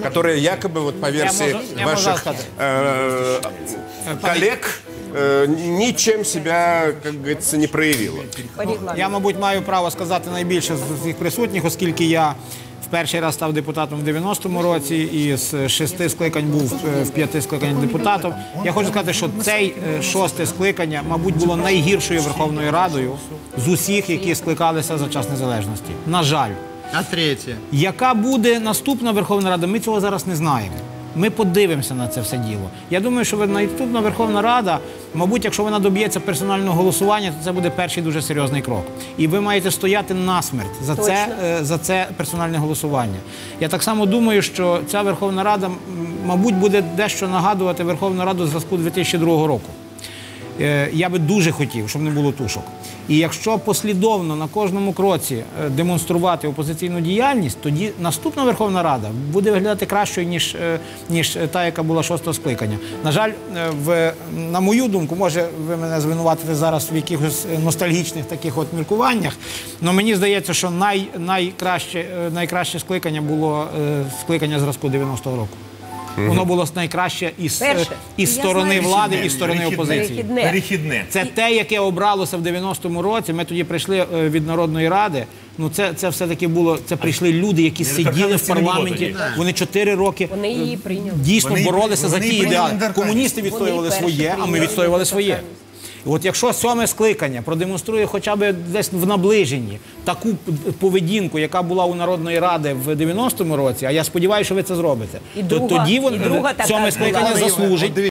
которые якобы, вот по версии можу- я можу ваших сказати. э, коллег, э, ничем себя, как говорится, не проявила. Я, мабуть, маю право сказати найбільше з всіх присутніх, оскільки я в перший раз став депутатом в 90-му році і з шести скликань був е, в п'яти скликаннях депутатом. Я хочу сказати, що цей е, шосте скликання, мабуть, було найгіршою Верховною Радою з усіх, які скликалися за час незалежності. На жаль. А третє? Яка буде наступна Верховна Рада, ми цього зараз не знаємо. Ми подивимося на це все діло. Я думаю, що наступна Верховна Рада, мабуть, якщо вона доб'ється персонального голосування, то це буде перший дуже серйозний крок. І ви маєте стояти насмерть за це, е, за це персональне голосування. Я так само думаю, що ця Верховна Рада, мабуть, буде дещо нагадувати Верховну Раду зразку 2002 року. Е, Я би дуже хотів, щоб не було тушок. І якщо послідовно на кожному кроці е, демонструвати опозиційну діяльність, тоді наступна Верховна Рада буде виглядати кращою, ніж, е, ніж та, яка була шостого скликання. На жаль, в, на мою думку, може ви мене звинуватите зараз в якихось ностальгічних таких от міркуваннях. але мені здається, що най, найкраще, найкраще скликання було скликання зразку 90-го року. Воно було найкраще із, е, Перше. із Я сторони знаю, влади і сторони опозиції. Перехідне. Перехідне. Це те, яке обралося в 90-му році. Ми тоді прийшли е, від Народної ради. Ну це, це все-таки було. Це прийшли люди, які сиділи в парламенті. Вони чотири роки Вони її прийняли. дійсно Вони- боролися за вони ті прийняли ідеали. Комуністи відстоювали перші своє, а ми прийняли відстоювали своє. недоторканність. І От якщо сьоме скликання продемонструє хоча б десь в наближенні таку поведінку, яка була у Народної ради в 90-му році, а я сподіваюся, що ви це зробите, І то друга- тоді і друга сьоме скликання заслужить.